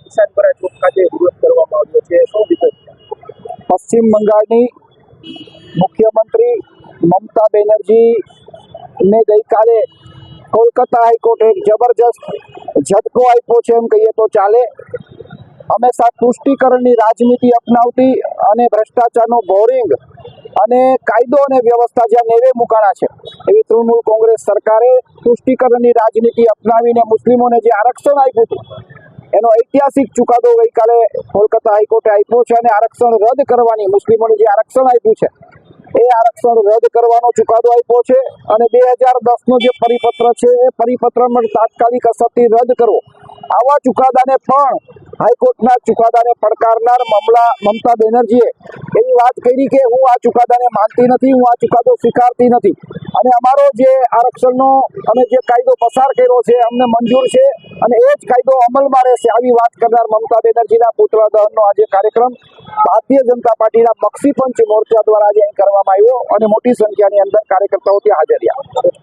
કિસાન પરા ચોક ખાતે વિરોધ કરવામાં આવ્યો છે. શું પશ્ચિમ બંગાળની મુખ્યમંત્રી મમતા બેનર્જી ને ગઈકાલે કોલકાતા હાઈકોર્ટે એક જબરજસ્ત ઝટકો આપ્યો છે એમ કહીએ તો ચાલે. હંમેશા તુષ્ટિકરણની રાજનીતિ અપનાવતી અને ભ્રષ્ટાચારનો બોરિંગ અને કાયદો અને વ્યવસ્થા જ્યાં નેવે મુકાણા છે, એવી તૃણમૂલ કોંગ્રેસ સરકારે તુષ્ટિકરણની રાજનીતિ અપનાવીને મુસ્લિમોને જે આરક્ષણ આપ્યું હતું એનો ઐતિહાસિક ચુકાદો ગઈકાલે કોલકાતા હાઈકોર્ટે આપ્યો છે અને આરક્ષણ રદ કરવાની, મુસ્લિમોને જે આરક્ષણ આપ્યું છે, એ આરક્ષણ રદ કરવાનો ચુકાદો આપ્યો છે અને બે હજાર દસનો જે પરિપત્ર છે, એ પરિપત્રમાં તાત્કાલિક અસરથી રદ કરવો. આવા ચુકાદાને પણ હાઈકોર્ટના ચુકાદાને પડકારનાર મમલા મમતા બેનર્જીએ એવી વાત કરી કે હું આ ચુકાદાને માનતી નથી, હું આ ચુકાદો સ્વીકારતી નથી. અને અમારો જે આરક્ષણનો અમે જે કાયદો પસાર કર્યો છે, અમને મંજૂર છે. અને એ જ કાયદો અમલમાં રહેશે આવી વાત કરનાર મમતા બેનર્જીના પુત્ર દહનનો આજે કાર્યક્રમ ભારતીય જનતા પાર્ટીના બક્ષી પંચ મોરચા દ્વારા આજે અહીં કરવામાં આવ્યો અને મોટી સંખ્યાની અંદર કાર્યકર્તાઓ ત્યાં હાજર રહ્યા.